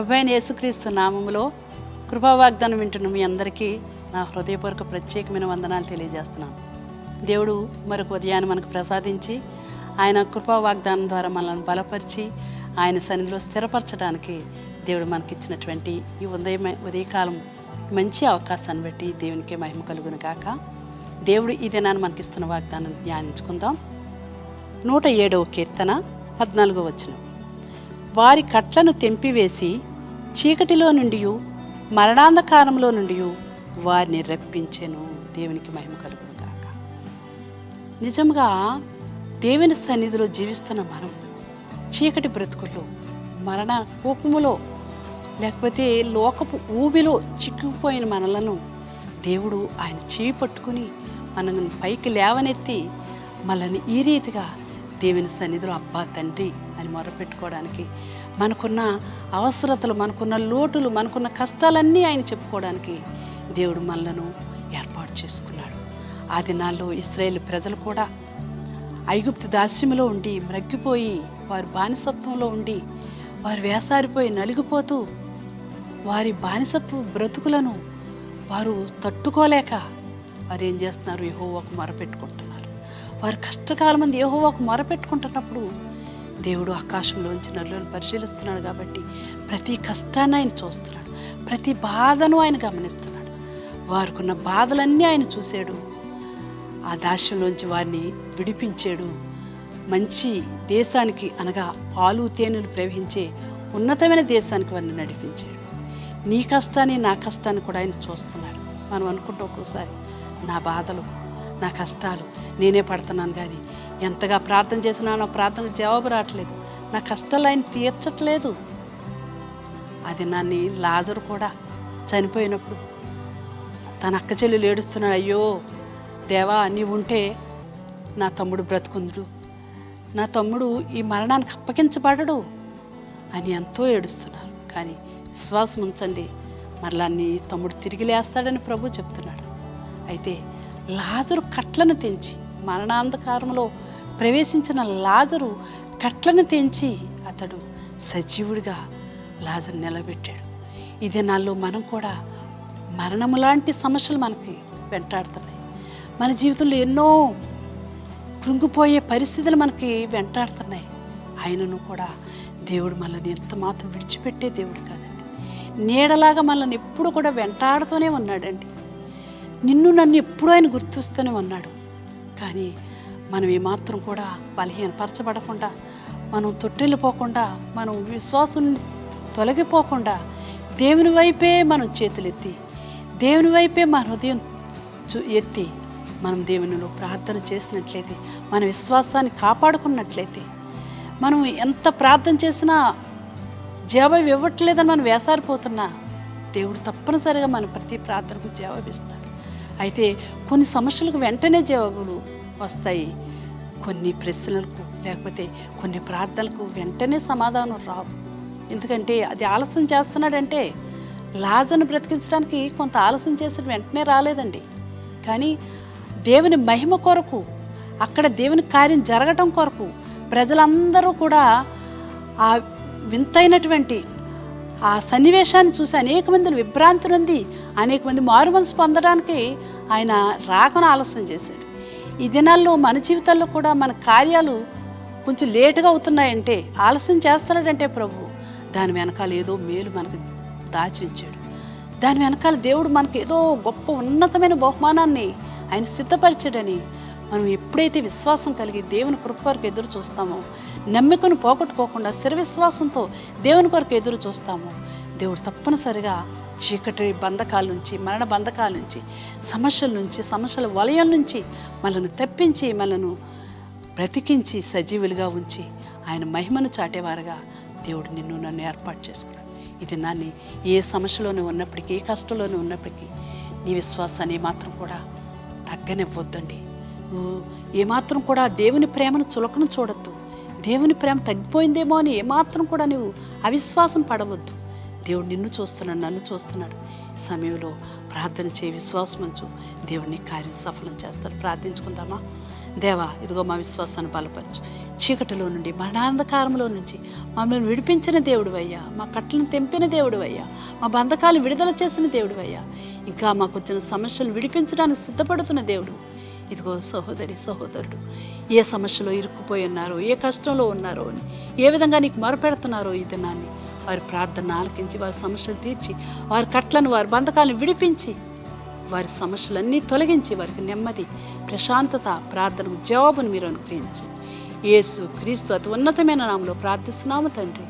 ప్రభు అయిన యేసుక్రీస్తు నామములో కృపావాగ్దానం వింటున్న మీ అందరికీ నా హృదయపూర్వక ప్రత్యేకమైన వందనాలు తెలియజేస్తున్నాను. దేవుడు మరొక ఉదయాన్ని మనకు ప్రసాదించి ఆయన కృపావాగ్దానం ద్వారా మనల్ని బలపరిచి ఆయన సన్నిధిలో స్థిరపరచడానికి దేవుడు మనకిచ్చినటువంటి ఈ ఉదయం ఉదయకాలం మంచి అవకాశాన్ని బట్టి దేవునికి మహిమ కలుగును కాక దేవుడు ఈ దినాన్ని మనకిస్తున్న వాగ్దానం ధ్యానించుకుందాం. నూట ఏడవ కీర్తన పద్నాలుగో వచ్చిన వారి కట్లను తెంపివేసి చీకటిలో నుండి మరణాంధకారంలో నుండి వారిని రప్పించెను. దేవునికి మహిమ కలుగును గాక నిజంగా దేవుని సన్నిధిలో జీవిస్తున్న మనం చీకటి బ్రతుకుల్లో మరణ కోపములో లేకపోతే లోకపు ఊబిలో చిక్కుకుపోయిన మనలను దేవుడు ఆయన చేయి పట్టుకుని మనల్ని పైకి లేవనెత్తి మనల్ని ఈ రీతిగా దేవుని సన్నిధిలో అబ్బా తండ్రి అని మొరపెట్టుకోవడానికి మనకున్న అవసరతలు మనకున్న లోటులు మనకున్న కష్టాలన్నీ ఆయన చెప్పుకోవడానికి దేవుడు మనలను ఏర్పాటు చేసుకున్నాడు. ఆ దినాల్లో ఇస్రాయేల్ ప్రజలు కూడా ఐగుప్తు దాస్యంలో ఉండి మ్రగ్గిపోయి వారి బానిసత్వంలో ఉండి వారు వేసారిపోయి నలిగిపోతూ వారి బానిసత్వ బ్రతుకులను వారు తట్టుకోలేక వారు ఏం చేస్తున్నారు? యహోవాకు మొరపెట్టుకుంటున్నారు. వారు కష్టకాలం మంది యహోవాకు మొరపెట్టుకుంటున్నప్పుడు దేవుడు ఆకాశంలోంచి నల్లులను పరిశీలిస్తున్నాడు కాబట్టి ప్రతి కష్టాన్ని ఆయన చూస్తున్నాడు. ప్రతి బాధను ఆయన గమనిస్తున్నాడు. వారికున్న బాధలన్నీ ఆయన చూశాడు. ఆ దాస్యంలోంచి వారిని విడిపించాడు. మంచి దేశానికి అనగా పాలు తేనెలు ప్రవహించే ఉన్నతమైన దేశానికి వారిని నడిపించాడు. నీ కష్టాన్ని నా కష్టాన్ని కూడా ఆయన చూస్తున్నాడు. మనం అనుకుంటూ ఒక్కోసారి నా బాధలు నా కష్టాలు నేనే పడుతున్నాను కానీ ఎంతగా ప్రార్థన చేసినా నా ప్రార్థనకు జవాబు రావట్లేదు. నా కష్టాలు ఆయన తీర్చట్లేదు. అది నన్ను లాజరు కూడా చనిపోయినప్పుడు తన అక్క చెల్లెలు ఏడుస్తున్నాడు అయ్యో దేవా నీవు ఉంటే నా తమ్ముడు బ్రతుకుందుడు. నా తమ్ముడు ఈ మరణానికి అప్పగించబడడు అని ఎంతో ఏడుస్తున్నారు. కానీ విశ్వాసం ఉంచండి మరలా నీ తమ్ముడు తిరిగి లేస్తాడని ప్రభు చెప్తున్నాడు. అయితే లాజరు కట్లను తెంచి మరణాంధకారంలో ప్రవేశించిన లాజరు కట్లను తెంచి అతడు సజీవుడిగా లాజరు నిలబెట్టాడు. ఇదే నాలో మనం కూడా మరణము లాంటి సమస్యలు మనకి వెంటాడుతున్నాయి. మన జీవితంలో ఎన్నో కృంగిపోయే పరిస్థితులు మనకి వెంటాడుతున్నాయి. ఆయనను కూడా దేవుడు మనల్ని ఎంత మాత్రం విడిచిపెట్టే దేవుడు కాదండి. నీడలాగా మనల్ని ఎప్పుడు కూడా వెంటాడుతూనే ఉన్నాడండి. నిన్ను నన్ను ఎప్పుడూ ఆయన గుర్తుస్తూనే ఉన్నాడు. కానీ మనం ఏమాత్రం కూడా బలహీనపరచబడకుండా మనం తొట్టెళ్ళిపోకుండా మనం విశ్వాసం తొలగిపోకుండా దేవుని వైపే మనం చేతులెత్తి దేవుని వైపే మన హృదయం ఎత్తి మనం దేవునిలో ప్రార్థన చేసినట్లయితే మన విశ్వాసాన్ని కాపాడుకున్నట్లయితే మనం ఎంత ప్రార్థన చేసినా జవాబు ఇవ్వట్లేదని మనం వేసారిపోతున్నా దేవుడు తప్పనిసరిగా మన ప్రతి ప్రార్థనకు జవాబిస్తాడు అయితే కొన్ని సమస్యలకు వెంటనే జవాబులు వస్తాయి. కొన్ని ప్రశ్నలకు లేకపోతే కొన్ని ప్రార్థనలకు వెంటనే సమాధానం రావు. ఎందుకంటే అది ఆలస్యం చేస్తున్నాడంటే లాజను బ్రతికించడానికి కొంత ఆలస్యం చేసిన వెంటనే రాలేదండి. కానీ దేవుని మహిమ కొరకు అక్కడ దేవుని కార్యం జరగటం కొరకు ప్రజలందరూ కూడా ఆ వింతైనటువంటి ఆ సన్నివేశాన్ని చూసి అనేక మందిని విభ్రాంతి నుండి అనేక మంది మారు మనసు పొందడానికి ఆయన రాకను ఆలస్యం చేశాడు. ఈ దినాల్లో మన జీవితాల్లో కూడా మన కార్యాలు కొంచెం లేటుగా అవుతున్నాయంటే ఆలస్యం చేస్తున్నాడంటే ప్రభు దాని వెనకాల ఏదో మేలు మనకు దాచి ఉంచాడు దాని వెనకాల దేవుడు మనకి ఏదో గొప్ప ఉన్నతమైన బహుమానాన్ని ఆయన సిద్ధపరిచాడని మనం ఎప్పుడైతే విశ్వాసం కలిగి దేవుని కృప కొరకు ఎదురు చూస్తామో నమ్మికను పోగొట్టుకోకుండా స్థిర విశ్వాసంతో దేవుని కొరకు ఎదురు చూస్తామో దేవుడు తప్పనిసరిగా చీకటి బంధకాల నుంచి మరణ బంధకాల నుంచి సమస్యల నుంచి సమస్యల వలయం నుంచి మనల్ని తెప్పించి మనను బ్రతికించి సజీవులుగా ఉంచి ఆయన మహిమను చాటేవారుగా దేవుడు నిన్ను నన్ను ఏర్పాటు చేసుకున్నాడు. ఇది నాన్ని ఏ సమస్యలోనే ఉన్నప్పటికీ ఏ కష్టంలోనే ఉన్నప్పటికీ నీ విశ్వాసాన్ని ఏమాత్రం కూడా తగ్గనివ్వద్దండి. నువ్వు ఏమాత్రం కూడా దేవుని ప్రేమను చులకను చూడొద్దు. దేవుని ప్రేమ తగ్గిపోయిందేమో అని ఏమాత్రం కూడా నువ్వు అవిశ్వాసం పడవద్దు. దేవుడు నిన్ను చూస్తున్నాడు నన్ను చూస్తున్నాడు. సమయంలో ప్రార్థన చేయి విశ్వాసం ఉంచు. దేవుడిని కార్యం సఫలం చేస్తాడు. ప్రార్థించుకుందామా? దేవా ఇదిగో మా విశ్వాసాన్ని బలపరచు. చీకటిలో నుండి మరణాంధకారంలో నుంచి మమ్మల్ని విడిపించిన దేవుడు అయ్యా మా కట్లను తెంపిన దేవుడు అయ్యా మా బంధకాలు విడుదల చేసిన దేవుడు అయ్యా ఇంకా మాకు వచ్చిన సమస్యలు విడిపించడానికి సిద్ధపడుతున్న దేవుడు. ఇదిగో సహోదరి సహోదరుడు ఏ సమస్యలో ఇరుక్కుపోయి ఉన్నారో ఏ కష్టంలో ఉన్నారో అని ఏ విధంగా నీకు మొరపెడుతున్నారో ఈ దినాన్ని వారి ప్రార్థన ఆలకించి వారి సమస్యలు తీర్చి వారి కట్లను వారి బంధకాలను విడిపించి వారి సమస్యలన్నీ తొలగించి వారికి నెమ్మది ప్రశాంతత ప్రార్థనకు జవాబును మీరు అనుగ్రహించండి. యేసు క్రీస్తు అతి ఉన్నతమైన నామలో ప్రార్థిస్తున్నాము తండ్రి.